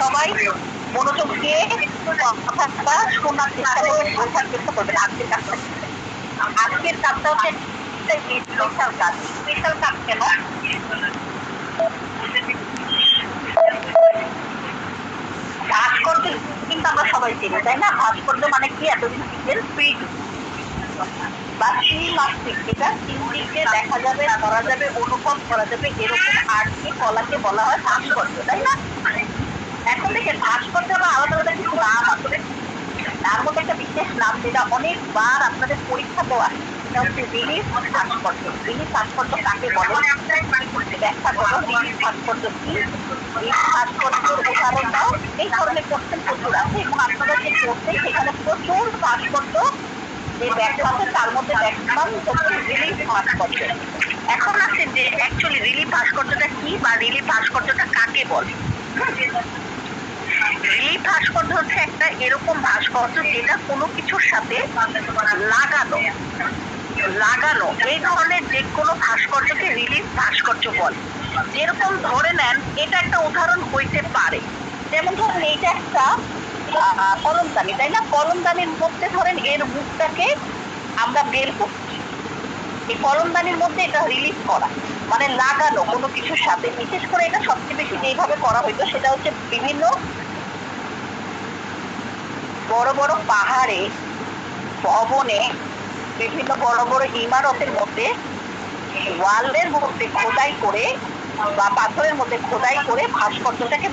সবাই মনোযোগ দিয়ে কথাটা শোনার চেষ্টা করবেন বোঝার চেষ্টা করবেন আজকের কাজটা আজকের কাজটা হচ্ছে স্পেশাল কাজ স্পেশাল কাজ কেন ভাস্কর্য কিন্তু আমরা সবাই চিনি তাই না ভাস্কর্য মানে কি এতদিন শিখলেন প্রিন্ট বা যেটা তিন দিকে দেখা যাবে করা যাবে অনুভব করা যাবে এরকম আর্টকে কলাকে বলা হয় ভাস্কর্য তাই না এখন থেকে ভাস্কর্য বা আলাদা আলাদা কিছু নাম আছে তার মধ্যে একটা বিশেষ নাম যেটা অনেকবার আপনাদের পরীক্ষা আসে সেটা হচ্ছে রিলিফ ভাস্কর্য। রিলিফ ভাস্কর্য কাকে বলে? ব্যাখ্যা করো রিলিফ ভাস্কর্য কি? রিলিফ ভাস্কর্যের উদাহরণ দাও। এই ধরনের কোশ্চেন প্রচুর আছে এবং আপনারা যে পড়ছেন সেখানে প্রচুর ভাস্কর্য যে ব্যাখ্যা আছে, তার মধ্যে ম্যাক্সিমাম হচ্ছে রিলিফ ভাস্কর্য। এখন আসেন যে অ্যাকচুয়ালি রিলিফ ভাস্কর্যটা কি বা রিলিফ ভাস্কর্যটা কাকে বলে? রিলিফ ভাস্কর্য হচ্ছে একটা এরকম ভাস্কর্য যেটা কোনো কিছুর সাথে লাগানো লাগানো। এই ধরনের যে কোনো ভাস্কর্যকে রিলিফ ভাস্কর্য বলে। যেরকম ধরে নেন, এটা একটা উদাহরণ হইতে পারে। যেমন ধরেন এইটা একটা কলমদানি, তাই না? কলমদানির মধ্যে ধরেন এর মুখটাকে আমরা বের করছি। এই কলমদানির মধ্যে এটা রিলিজ করা মানে লাগানো কোনো কিছুর সাথে। বিশেষ করে এটা সবচেয়ে বেশি যেভাবে করা হইতো, সেটা হচ্ছে বিভিন্ন বড় বড় পাহাড়ে, ভবনে, বিভিন্ন বড় বড় ইমারতের মধ্যে, ওয়ালের মধ্যে খোদাই করে বা পাথরের মধ্যে খোদাই করে ভাস্কর্যটাকে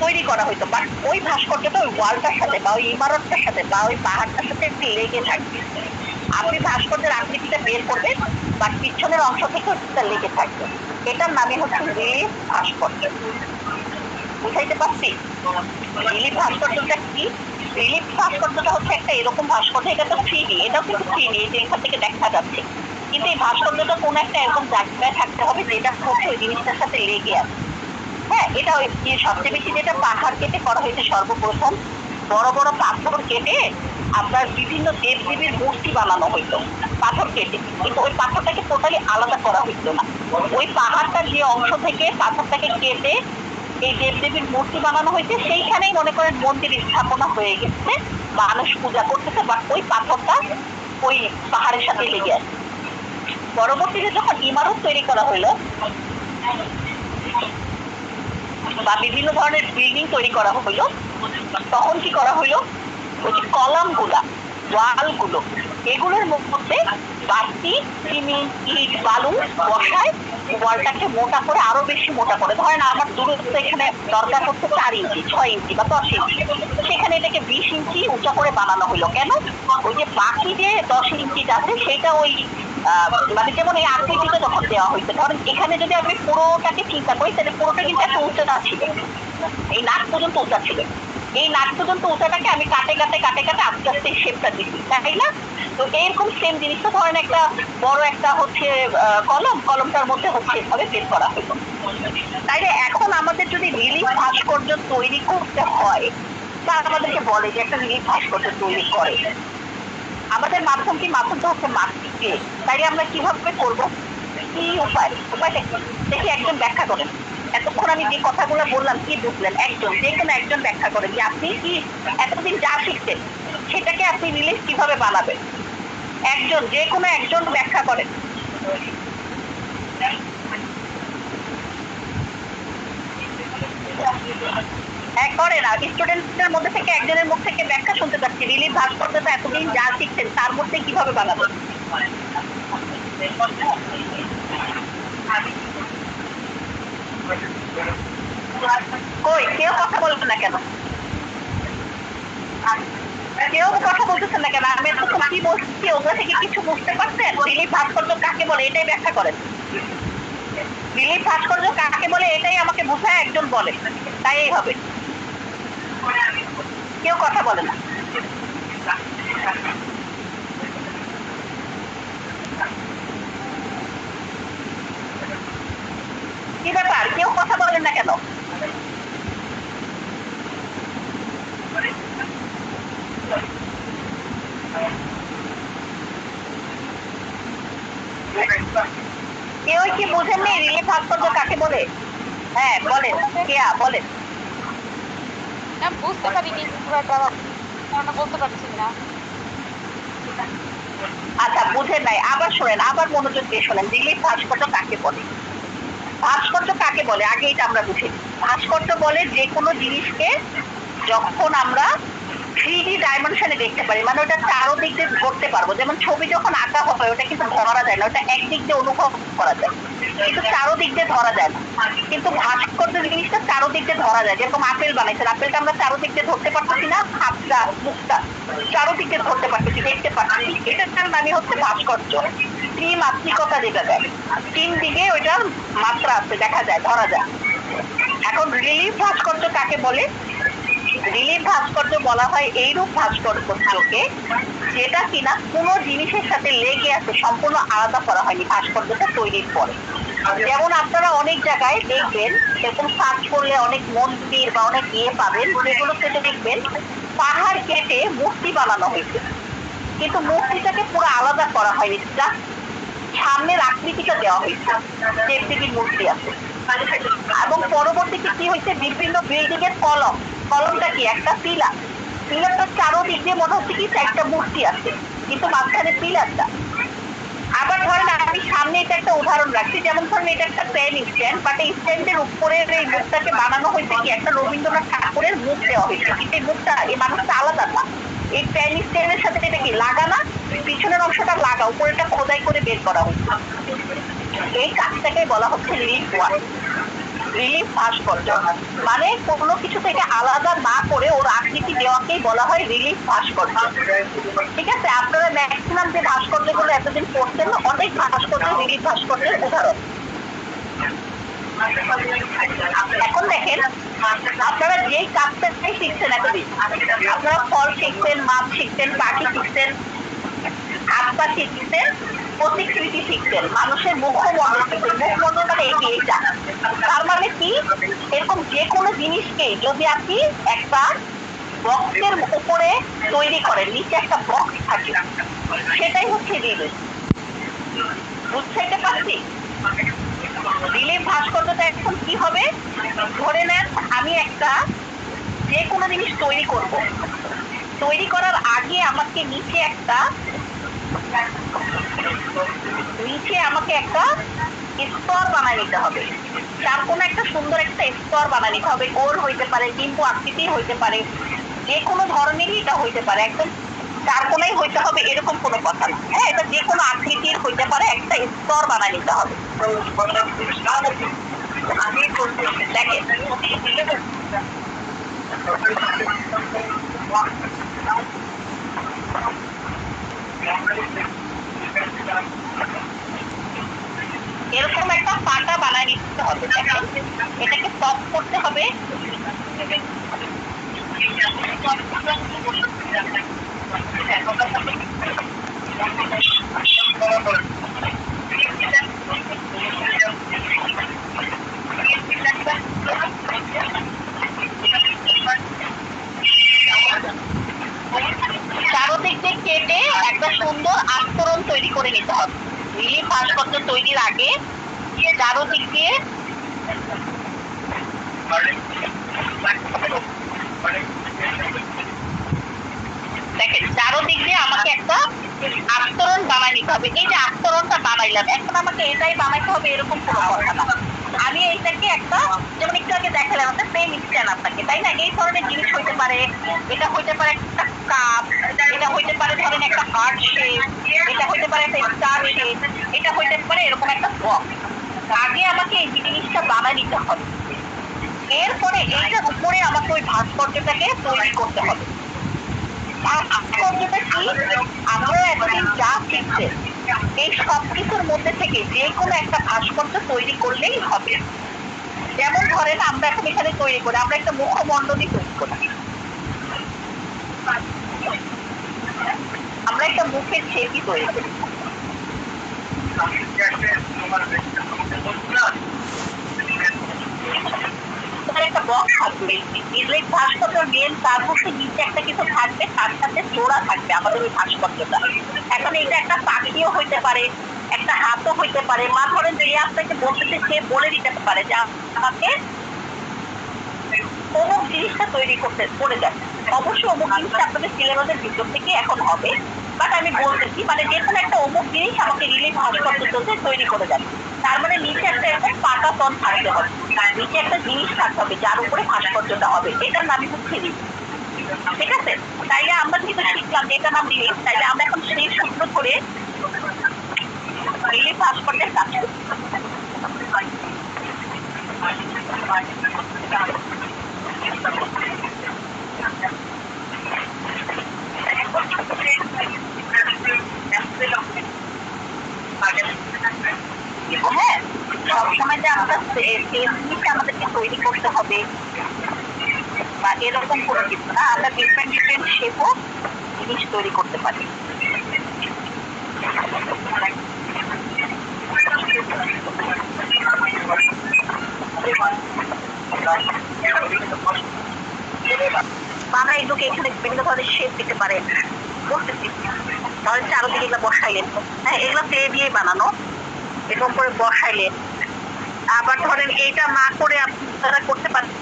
তৈরি করা হইতো। বাট ওই ভাস্কর্যটা ওই ওয়ালটার সাথে বা ওই ইমারতটার সাথে বা ওই পাহাড়টার সাথে একটু লেগে থাকবে। আপনি ভাস্কর্যের আকৃতিটা বের করবেন বা পিছনের অংশ থেকে ওটা লেগে থাকবে। এটার নামই হচ্ছে রিলিফ ভাস্কর্য। বুঝাইতে পারছি? রিলিফ ভাস্কর্যটা কি? রিলিফ ভাস্কর্যটা হচ্ছে একটা এরকম ভাস্কর্য, এটা তো থ্রি এটাও কিন্তু থ্রি এই যে এখান থেকে দেখা যাচ্ছে। কিন্তু এই ভাস্কর্যটা কোনো একটা এরকম জায়গায় থাকতে হবে যেটা হচ্ছে ওই জিনিসটার সাথে লেগে আছে। হ্যাঁ এটা ওই সবচেয়ে বেশি যেটা পাহাড় কেটে করা হয়েছে সর্বপ্রথম, বড় বড় পাথর কেটে আপনার বিভিন্ন দেব দেবীর মূর্তি বানানো হইতো, পাথর কেটে। কিন্তু ওই পাথরটাকে টোটালি আলাদা করা হইতো না। ওই পাহাড়টার যে অংশ থেকে পাথরটাকে কেটে এই দেবদেবীর মূর্তি বানানো হয়েছে, সেইখানেই মনে করেন মন্দির স্থাপনা হয়ে গেছে। মানুষ পূজা করতেছে বাট ওই পাথরটা ওই পাহাড়ের সাথে লেগে আছে। পরবর্তীতে যখন ইমারত তৈরি করা হলো, বা বিভিন্ন ধরনের বিল্ডিং তৈরি করা হলো, তখন কি করা হলো? ওই যে কলামগুলা, ওয়ালগুলো এগুলোর মধ্যে বাড়তি চিনি ইট বালু বসায় ওয়ালটাকে মোটা করে আরও বেশি মোটা করে। ধরেন আমার দূরত্ব এখানে দরকার হচ্ছে চার ইঞ্চি, ছয় ইঞ্চি বা দশ ইঞ্চি। সেখানে এটাকে বিশ ইঞ্চি উঁচা করে বানানো হলো। কেন? ওই যে বাকি যে দশ ইঞ্চি আছে সেটা ওই মানে যেমন এই আকৃতিতে যখন দেওয়া হয়েছে। ধরেন এখানে যদি আমি পুরোটাকে চিন্তা করি, তাহলে পুরোটা কিন্তু একটা উচ্চতা ছিল। এই নাক পর্যন্ত উঁচা ছিল। এই নাক পর্যন্ত উঁচাটাকে আমি কাটে কাটে কাটে কাটে আস্তে আস্তে শেপটা দিচ্ছি। তাই না? তো এরকম সেম জিনিসটা ধরেন একটা বড় একটা হচ্ছে কলম, কলমটার মধ্যে হচ্ছে এভাবে বের করা হলো। তাইলে এখন আমাদের যদি রিলিফ ভাস্কর্য তৈরি করতে হয়, তা আমাদেরকে বলে যে একটা রিলিফ ভাস্কর্য তৈরি করে। আমাদের মাধ্যম কি? মাধ্যমটা হচ্ছে মাতৃকে। তাই আমরা কীভাবে করব? কি উপায়? উপায়টা কি? দেখি একজন ব্যাখ্যা করেন। এতক্ষণ আমি যে কথাগুলো বললাম, কি বুঝলেন? একজন, যে কোনো একজন ব্যাখ্যা করেন যে আপনি কি এতদিন যা শিখছেন, সেটাকে আপনি রিলিজ কীভাবে বানাবেন? একজন, যে কোনো একজন ব্যাখ্যা করেন। হ্যাঁ করে না স্টুডেন্টদের মধ্যে থেকে একজনের মুখ থেকে ব্যাখ্যা শুনতে পাচ্ছি। রিলিফ ভাস্কর্যটা এতদিন যা শিখছেন, তার মধ্যে কীভাবে বানাবেন কই, কেউ কথা বলবে না কেন? কেউ কথা বলতেছেন না কেন? আমি এতক্ষণ কি বলছি ওগুলো থেকে কিছু বুঝতে পারছেন? রিলিফ ভাস্কর্য কাকে বলে এটাই ব্যাখ্যা করেন। রিলিফ ভাস্কর্য কাকে বলে এটাই আমাকে বুঝায় একজন বলে। তাই এই হবে। কেউ কথা বলে না। কি ব্যাপার? কেউ কথা বলেন না কেন কেউ কি বুঝেননি রিলিফ ভাস্কর্য কাকে বলে হ্যাঁ বলেন কেয়া বলেন। না বুঝতে পারি কিন্তু খুব একটা কারণে বলতে পারছি না। আচ্ছা বুঝেন নাই। আবার শোনেন আবার মনোযোগ দিয়ে শোনেন দিলীপ ভাস্কর্য কাকে বলে? ভাস্কর্য কাকে বলে? আগে এটা আমরা বুঝি ভাস্কর্য বলে যে কোনো জিনিসকে যখন আমরা থ্রি ডি ডাইমেনশনে দেখতে পারি। মানে ওটা চারো দিক দিয়ে ধরতে পারব। যেমন ছবি যখন আঁকা হয় ওটা কিন্তু ধরা যায় না। ওটা একদিক দিয়ে অনুভব করা যায়। কিন্তু চারো দিক দিয়ে ধরা যায় না। কিন্তু ভাস্কর্য জিনিসটা চারো দিক দিয়ে ধরা যায়। যেরকম আপেল বানাইছে আপেলটা আমরা চারো দিক দিয়ে ধরতে পারতেছি না, হাতটা, মুখটা চারো দিক দিয়ে ধরতে পারতেছি, দেখতে পারতেছি। এটার নামই হচ্ছে ভাস্কর্য। ত্রিমাত্রিকতা যেটা দেয়। তিন দিকে ওইটার মাত্রা আছে, দেখা যায়, ধরা যায়। এখন রিলিফ ভাস্কর্য কাকে বলে? রিলিফ ভাস্কর্য বলা হয় এইরূপ ভাস্কর্যকে যেটা কিনা কোনো জিনিসের সাথে লেগে আছে, সম্পূর্ণ আলাদা করা হয়নি ভাস্কর্যটা তৈরির পরে। যেমন আপনারা অনেক জায়গায় দেখবেন, এরকম সার্চ করলে অনেক মন্দির বা অনেক ইয়ে পাবেন, যেগুলো সেটা দেখবেন পাহাড় কেটে মূর্তি বানানো হয়েছে। কিন্তু মূর্তিটাকে পুরো আলাদা করা হয়নি, জাস্ট সামনের আকৃতিটা দেওয়া হয়েছে দেবদেবীর মূর্তি আছে। এবং পরবর্তীতে কি হয়েছে? বিভিন্ন বিল্ডিং এর কলম কলমটা কি? একটা পিলার। পিলারটা চারোদিক দিয়ে মনে হচ্ছে কি একটা মূর্তি আছে, কিন্তু মাঝখানে পিলারটা। আবার ধরেন আমি সামনে এটা একটা উদাহরণ রাখছি, যেমন ধরেন এটা একটা পেন স্ট্যান্ড বাট এই স্ট্যান্ডের উপরের এই মুখটাকে বানানো হয়েছে কি? একটা রবীন্দ্রনাথ ঠাকুরের মুখ দেওয়া হয়েছে কিন্তু এই মুখটা, এই মানুষটা আলাদা না। এই পেন স্ট্যান্ডের সাথে এটা কি? লাগানা পিছনের অংশটা লাগা উপরেটা খোদাই করে বের করা হয়েছে। এই কাজটাকে বলা হচ্ছে রিলিফ ওয়ার্ক। রিলিফ ভাস্কর্য মানে কোনো কিছু থেকে আলাদা না করে ওর আকৃতি দেওয়াকেই বলা হয় রিলিফ ভাস্কর্য ঠিক আছে? আপনারা ম্যাক্সিমাম যে ভাস্কর্যগুলো এতদিন পড়ছেন অনেক ভাস্কর্য রিলিফ ভাস্কর্যের উদাহরণ। এখন দেখেন, আপনারা যেই কাজটাই শিখছেন এতদিন, আপনারা ফল শিখছেন, মাছ শিখছেন, পাখি শিখছেন, হাত পা শিখছেন প্রতিকৃতি শিখছেন। মানুষের মুখমণ্ডল শিখছেন মুখমণ্ডল মানে এই এইটা তার মানে কি? এরকম যে কোনো জিনিসকে যদি আপনি একটা বক্সের উপরে তৈরি করেন, নিচে একটা বক্স থাকে, সেটাই হচ্ছে রিলিফ। বুঝতে পারছি রিলিফ ভাস্কর্যটা এখন কি হবে? ধরে নেন, আমি একটা যে কোনো জিনিস তৈরি করব। তৈরি করার আগে আমাকে নিচে একটা নিচে আমাকে একটা স্তর বানায় নিতে হবে। তার কোনো একটা সুন্দর একটা স্তর বানায় নিতে হবে। গোল হইতে পারে ডিম্বু আকৃতি হইতে পারে, যে কোনো ধরনেরই এটা হইতে পারে। একদম চার কোনাই হইতে হবে এরকম কোনো কথা না। হ্যাঁ এটা যে কোনো আকৃতির হইতে পারে, একটা স্তর বানায় নিতে হবে। দেখেন এরকম একটা পাটা বানায় নিতে হবে দেখেন এটাকে টপ করতে হবে চারোদিক দিয়ে কেটে একটা সুন্দর আস্তরণ তৈরি করে নিতে হবে। রিলিফ ভাস্কর্য তৈরির আগে চারোদিক দিয়ে দেখেন চারোদিক দিয়ে আমাকে একটা আস্তরণ বানাই নিতে হবে। এই যে আস্তরণটা বানাইলাম, এখন আমাকে এটাই বানাইতে হবে, এরকম কোনো কথা না। আমি এইটাকে একটা, যেমন একটু আগে দেখালাম, একটা পেন স্ট্যান্ড আপনাকে, তাই না? এই ধরনের জিনিস হইতে পারে, এটা হইতে পারে একটা কাপ এটা হইতে পারে ধরেন একটা হার্ট শেপ এটা হইতে পারে একটা স্টার শেপ এটা হইতে পারে এরকম একটা বক্স আগে আমাকে এই জিনিসটা বানাই নিতে হবে। এরপরে এইটার উপরে আমাকে ওই ভাস্কর্যটাকে তৈরি করতে হবে। আর ভাস্কর্যটা কি আপনারা এতদিন যা শিখছেন এই সব কিছুর মধ্যে থেকে যে কোনো একটা ভাস্কর্য তৈরি করলেই হবে যেমন ধরেন আমরা এখন এখানে তৈরি করি আমরা একটা মুখমণ্ডলই তৈরি করি আমরা একটা মুখের ছেপি তৈরি করি তোমার একটা বক্স থাকবে। ইসরায়েল ভাস্কর্য মেন তার হচ্ছে নিচে একটা কিছু থাকবে, তার সাথে জোড়া থাকবে আমাদের ওই ভাস্কর্যটা। এখন এটা একটা পাখিও হইতে পারে, একটা হাতও হইতে পারে। মা ধরেন যে আপনাকে বলতেছে, সে বলে দিতে পারে যে আমাকে অমুক জিনিসটা তৈরি করতে করে যান অবশ্যই অমুক জিনিসটা আপনাদের সিলেবাসের ভিতর থেকে এখন হবে। বাট আমি বলতেছি মানে যে একটা অমুক জিনিস আমাকে রিলিফ ভাস্কর্য তৈরি করে যান তার মানে নিচে একটা এরকম পাকা তন থাকতে হবে। আর নিচে একটা জিনিস থাকতে হবে, যার উপরে ভাস্কর্যটা হবে। এটার নামই হচ্ছে ঠিক আছে? তাইলে আমরা যেহেতু শিখলাম যে এটার নাম রিলিফ তাইলে আমরা এখন সেই সূত্র করে রিলিফ ভাস্কর্যের কাজ করি হ্যাঁ সবসময় যে আমরা সে- সেই জিনিসটা আমাদেরকে তৈরি করতে হবে। বা এরকম কোনো কিছু না। আমরা ডিফারেন্ট ডিফারেন্ট শেপও জিনিস তৈরি করতে পারি। আমরা এগুলোকে এখানে বিভিন্ন ধরনের শেপ দিতে পারেন বলতেছি। ধরেন চারোদিকে এগুলো বসাইলেন। হ্যাঁ এগুলো ক্লে দিয়ে বানানো। এরকম করে বসাইলেন। আবার ধরেন এইটা না করে আপনারা করতে পারেন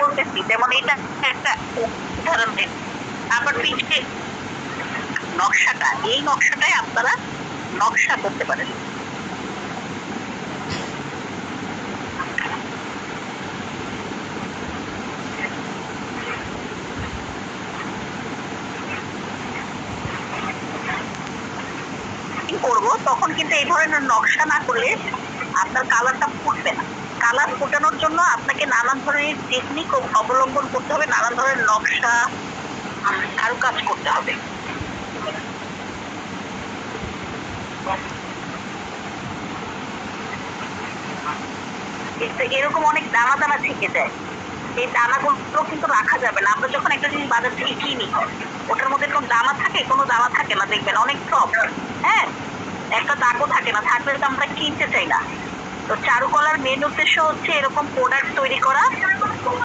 বলতেছি যেমন এটা একটা উদাহরণ দেন। আবার পিঠে নকশাটা, এই নকশাটাই আপনারা নকশা করতে পারেন। করব? তখন কিন্তু এই ধরনের নকশা না করলে আপনার কালারটা ফুটবে না। কালার ফুটানোর জন্য আপনাকে নানান ধরনের টেকনিক অবলম্বন করতে হবে, নানান ধরনের নকশা কারু কাজ করতে হবে। এরকম অনেক দানা দানা থেকে যায় এই দানাগুলো কিন্তু রাখা যাবে না। আমরা যখন একটা জিনিস বাজার থেকে কিনি, ওটার মধ্যে কোনো দানা থাকে? কোনো দানা থাকে না, দেখবেন অনেক সফট হ্যাঁ? একটা দাগও থাকে না, থাকলে তো আমরা কিনতে চাই না। তো চারুকলার মেন উদ্দেশ্য হচ্ছে এরকম প্রোডাক্ট তৈরি করা।